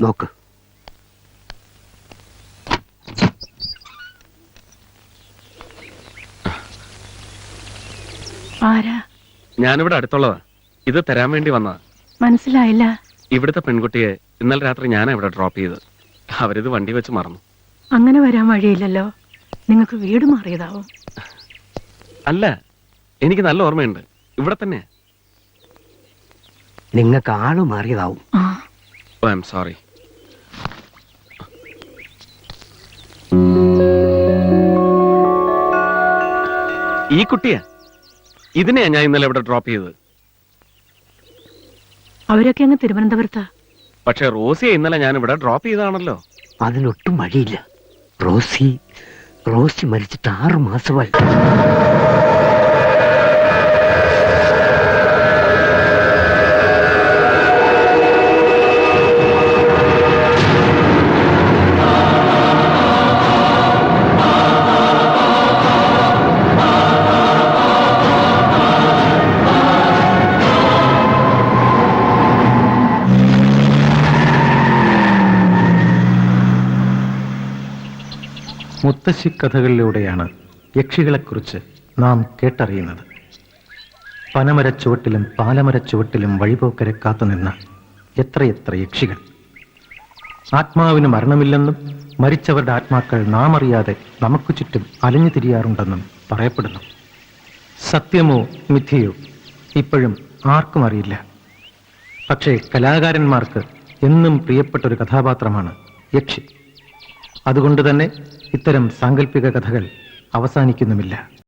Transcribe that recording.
നോക്ക്. ആരാ? ഞാനിവിടെ അടുത്തുള്ളതാ. ഇത് തരാൻ വേണ്ടി വന്നതാ. മനസ്സിലായില്ല. ഇവിടുത്തെ പെൺകുട്ടിയെ ഇന്നലെ രാത്രി ഞാനാ ഇവിടെ ഡ്രോപ്പ് ചെയ്ത് അവരിത് വണ്ടി വെച്ച് മറന്നു. അങ്ങനെ വരാൻ വഴിയില്ലല്ലോ. നിങ്ങൾക്ക് വീട് മാറിയതാവും. അല്ല എനിക്ക് നല്ല ഓർമ്മയുണ്ട്. ഇവിടെ തന്നെ നിങ്ങൾക്ക് ആൾ മാറിയതാവും. ഓ ഐ എം സോറി ഈ കുട്ടിയാ? ഇതിനെയാ ഞാൻ ഇന്നലെ ഇവിടെ ഡ്രോപ്പ് ചെയ്തത്. അവരൊക്കെ അങ്ങ് തിരുവനന്തപുരത്താ. പക്ഷെ റോസിയെ ഇന്നലെ ഞാൻ ഇവിടെ ഡ്രോപ്പ് ചെയ്താണല്ലോ അതിനൊട്ടും വഴിയില്ല. റോസി റോസി മരിച്ചിട്ട് ആറു മാസമായി. മുത്തശ്ശി കഥകളിലൂടെയാണ് യക്ഷികളെക്കുറിച്ച് നാം കേട്ടറിയുന്നത്. പനമരച്ചുവട്ടിലും പാലമരച്ചുവട്ടിലും വഴിപോക്കരെ കാത്തുനിന്ന എത്രയെത്ര യക്ഷികൾ. ആത്മാവിന് മരണമില്ലെന്നും മരിച്ചവരുടെ ആത്മാക്കൾ നാം അറിയാതെ നമുക്ക് ചുറ്റും അലഞ്ഞു തിരിയാറുണ്ടെന്നും പറയപ്പെടുന്നു. സത്യമോ മിഥ്യയോ ഇപ്പോഴും ആർക്കും അറിയില്ല. പക്ഷേ കലാകാരന്മാർക്ക് എന്നും പ്രിയപ്പെട്ട ഒരു കഥാപാത്രമാണ് യക്ഷി. അതുകൊണ്ട് തന്നെ ഇത്തരം സാങ്കല്പിക കഥകൾ അവസാനിക്കുന്നുമില്ല.